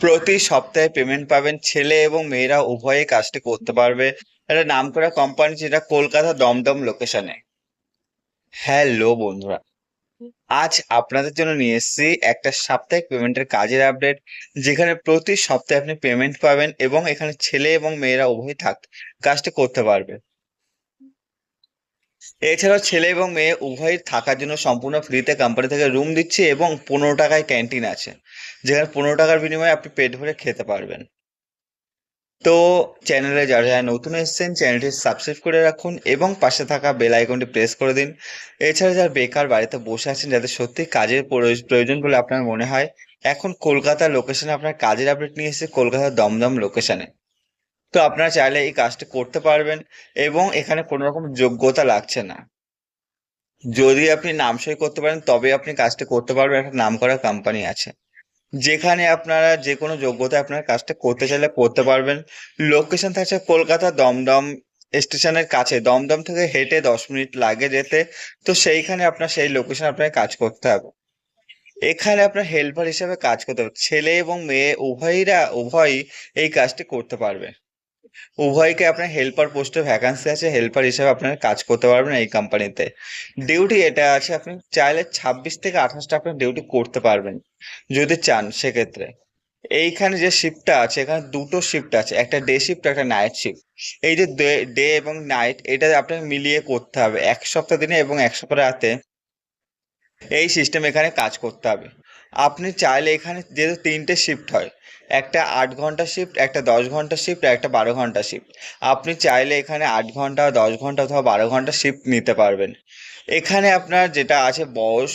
প্রতি সপ্তাহে পেমেন্ট পাবেন ছেলে এবং মেয়েরা উভয়ে কাজটি করতে পারবে। একটা নামকরা কোম্পানি যেটা কলকাতা দমদম লোকেশনে হ্যালো বন্ধুরা, আজ আপনাদের জন্য নিয়ে এসেছি একটা সাপ্তাহিক পেমেন্টের কাজের আপডেট যেখানে প্রতি সপ্তাহে আপনি পেমেন্ট পাবেন এবং এখানে ছেলে এবং মেয়েরা উভয় থাক, কাজটি করতে পারবে। এছাড়াও ছেলে এবং মেয়ে উভয়ই থাকার জন্য সম্পূর্ণ ফ্রিতে কোম্পানি থেকে রুম দিচ্ছে এবং পনেরো টাকায় ক্যান্টিন আছে। যেখানে পনেরো টাকার বিনিময়ে আপনি পেট ভরে খেতে পারবেন। তো চ্যানেলে যারা যারা নতুন এসেছেন চ্যানেলটি সাবস্ক্রাইব করে রাখুন এবং পাশে থাকা বেল আইকনটি প্রেস করে দিন। এছাড়া যারা বেকার বাড়িতে বসে আছেন, যাদের সত্যি কাজের প্রয়োজ- প্রয়োজন বলে আপনার মনে হয়, এখন কলকাতার লোকেশনে আপনার কাজের আপডেট নিয়ে এসেছে, কলকাতার দমদম লোকেশনে তো আপনারা চাইলে এই কাজটি করতে পারবেন এবং এখানে কোনো রকম যোগ্যতা লাগছে না। যদি আপনি নাম সই করতে পারেন তবে আপনি কাজটি করতে পারবেন। একটা নাম করা কোম্পানি আছে। যেখানে আপনারা যে কোনো যোগ্যতা আপনার কাজটা করতে চাইলে করতে পারবেন। লোকেশন থাকছে কলকাতা দমদম স্টেশনের কাছে। দমদম থেকে হেঁটে দশ মিনিট লাগে যেতে। তো সেইখানে আপনার সেই লোকেশন আপনাকে কাজ করতে হবে। এখানে আপনার হেল্পার হিসেবে কাজ করতে হবে। ছেলে এবং মেয়ে উভয়রা, উভয়ই এই কাজটি করতে পারবে। উভয়কে আপনার হেল্পার পোস্টে ভ্যাকান্সি আছে হেল্পার হিসেবে আপনারা কাজ করতে পারবেন এই কোম্পানিতে ডিউটি এটা আছে, আপনি চাইলে ছাব্বিশ থেকে আঠাশটা আপনার ডিউটি করতে পারবেন, যদি চান সেক্ষেত্রে। এইখানে যে শিফটটা আছে, এখানে দুটো শিফট আছে, একটা ডে শিফট একটা নাইট শিফট এই যে ডে এবং নাইট এটা আপনাকে মিলিয়ে করতে হবে, এক সপ্তাহ দিনে এবং এক সপ্তাহ রাতে এই সিস্টেম এখানে কাজ করতে হবে। আপনি চাইলে এখানে যেহেতু তিনটে শিফট হয়, একটা আট ঘণ্টা শিফট একটা দশ ঘণ্টা শিফট একটা বারো ঘণ্টা শিফট আপনি চাইলে এখানে আট ঘণ্টা, দশ ঘণ্টা অথবা বারো ঘণ্টা শিফট নিতে পারবেন। এখানে আপনার যেটা আছে বয়স,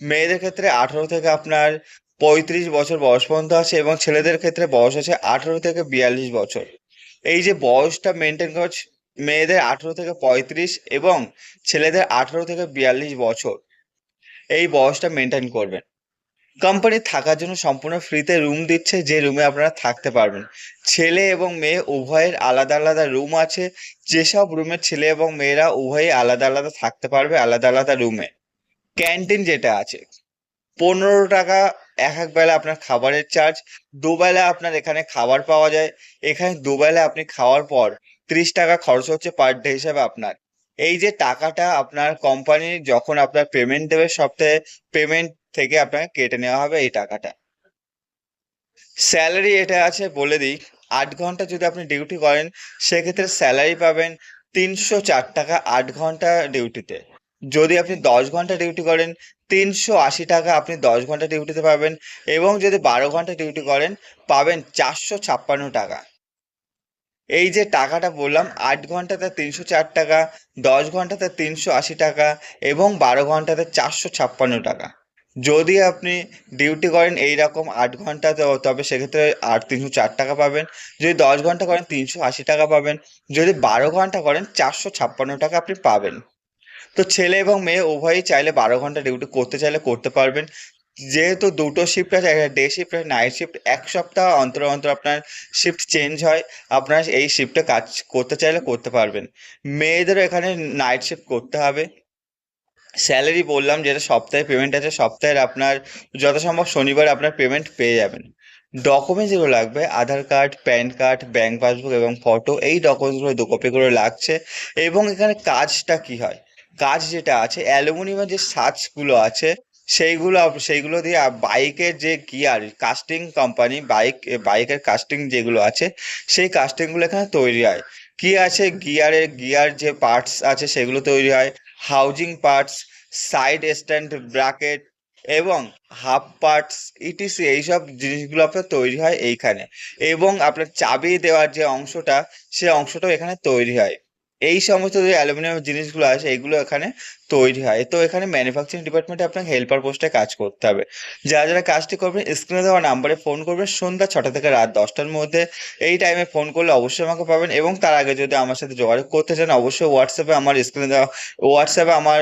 মেয়েদের ক্ষেত্রে আঠারো থেকে আপনার পঁয়ত্রিশ বছর বয়স পর্যন্ত আছে এবং ছেলেদের ক্ষেত্রে বয়স আছে আঠেরো থেকে বিয়াল্লিশ বছর। এই যে বয়সটা মেনটেন করা মেয়েদের আঠেরো থেকে পঁয়ত্রিশ এবং ছেলেদের আঠেরো থেকে বিয়াল্লিশ বছর, এই বয়সটা মেনটেন করবেন। কোম্পানি থাকার জন্য সম্পূর্ণ ফ্রিতে রুম দিচ্ছে, যে রুমে আপনারা থাকতে পারবেন। ছেলে এবং মেয়ে উভয়ের আলাদা আলাদা রুম আছে। যেসব রুমে ছেলে এবং মেয়েরা উভয়ই আলাদা আলাদা থাকতে পারবে আলাদা আলাদা রুমে ক্যান্টিন যেটা আছে, পনেরো টাকা এক এক বেলা আপনার খাবারের চার্জ দুবেলা আপনার এখানে খাবার পাওয়া যায়। এখানে দুবেলা আপনি খাওয়ার পর ত্রিশ টাকা খরচ হচ্ছে পার ডে হিসাবে আপনার। এই যে টাকাটা আপনার কোম্পানি যখন আপনার পেমেন্ট দেবে সপ্তাহে পেমেন্ট থেকে আপনাকে কেটে নেওয়া হবে এই টাকাটা। স্যালারি এটা আছে বলে দিই, আট ঘণ্টা যদি আপনি ডিউটি করেন, সেক্ষেত্রে স্যালারি পাবেন তিনশো চার টাকা আট ঘণ্টা ডিউটিতে যদি আপনি দশ ঘণ্টা ডিউটি করেন, তিনশো আশি টাকা আপনি দশ ঘণ্টা ডিউটিতে পাবেন এবং যদি বারো ঘণ্টা ডিউটি করেন, পাবেন চারশো ছাপ্পান্ন টাকা। এই যে টাকাটা বললাম, আট ঘন্টাতে তিনশো চার টাকা, দশ ঘন্টাতে তিনশো আশি টাকা এবং বারো ঘন্টাতে চারশো ছাপ্পান্ন টাকা। যদি আপনি ডিউটি করেন এই রকম আট ঘণ্টা তবে সেক্ষেত্রে আর তিনশো চার টাকা পাবেন। যদি দশ ঘণ্টা করেন তিনশো আশি টাকা পাবেন। যদি বারো ঘণ্টা করেন চারশো ছাপ্পান্ন টাকা আপনি পাবেন। তো ছেলে এবং মেয়ে উভয়ই চাইলে বারো ঘণ্টা ডিউটি করতে চাইলে করতে পারবেন। যেহেতু দুটো শিফট আছে ডে শিফট একটা নাইট শিফট এক সপ্তাহ অন্তর অন্তর আপনার শিফট চেঞ্জ হয়, আপনার এই শিফটে কাজ করতে চাইলে করতে পারবেন। মেয়েদেরও এখানে নাইট শিফট করতে হবে। স্যালারি বললাম যেটা সপ্তাহে পেমেন্ট আছে, সপ্তাহের আপনার যথাসম্ভব শনিবার আপনার পেমেন্ট পেয়ে যাবেন। ডকুমেন্টস যেগুলো লাগবে, Aadhaar card pan card bank passbook এবং ফটো এই ডকুমেন্টসগুলো দু কপি করে লাগছে। এবং এখানে কাজটা কি হয়? কাজ যেটা আছে, অ্যালুমিনিয়ামের যে সাজগুলো আছে সেইগুলো সেইগুলো দিয়ে বাইকের যে গিয়ার কাস্টিং কোম্পানি বাইক বাইকের কাস্টিং যেগুলো আছে, সেই কাস্টিংগুলো এখানে তৈরি হয়। কি আছে? গিয়ারের গিয়ার যে পার্টস আছে, সেগুলো তৈরি হয়। Housing parts side stand bracket এবং হাফ পার্টস ইটিসি এইসব জিনিসগুলো আপনার তৈরি হয় এইখানে। এবং আপনার চাবি দেওয়ার যে অংশটা, সে অংশটাও এখানে তৈরি হয়। এই সমস্ত যে অ্যালুমিনিয়াম জিনিসগুলো আছে, এগুলো এখানে তৈরি হয়। তো এখানে ম্যানুফ্যাকচারিং ডিপার্টমেন্টে আপনাকে হেল্পার পোস্টে কাজ করতে হবে। যারা যারা কাজটি করবেন স্ক্রিনে দেওয়া নাম্বারে ফোন করবেন। সন্ধ্যা ছটা থেকে রাত দশটার মধ্যে এই টাইমে ফোন করলে অবশ্যই আমাকে পাবেন এবং তার আগে যদি আমার সাথে যোগাযোগ করতে চান, অবশ্যই হোয়াটসঅ্যাপে আমার স্ক্রিনে দেওয়া হোয়াটসঅ্যাপে আমার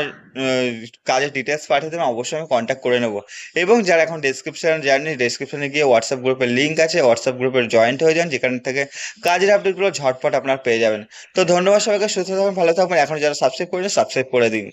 কাজের ডিটেলস পাঠিয়ে দেবেন, অবশ্যই আমি কন্ট্যাক্ট করে নেব। এবং যারা এখন ডেসক্রিপশন জানেন ডেসক্রিপশনে গিয়ে হোয়াটসঅ্যাপ গ্রুপের লিঙ্ক আছে হোয়াটসঅ্যাপ গ্রুপের জয়েন্ট হয়ে যান, যেখান থেকে কাজের আপডেটগুলো ঝটপট আপনার পেয়ে যাবেন। তো ধন্যবাদ সবাইকে, সুস্থ থাকবেন ভালো থাকবেন এখন যারা সাবস্ক্রাইব করেন সাবস্ক্রাইব করে দিন।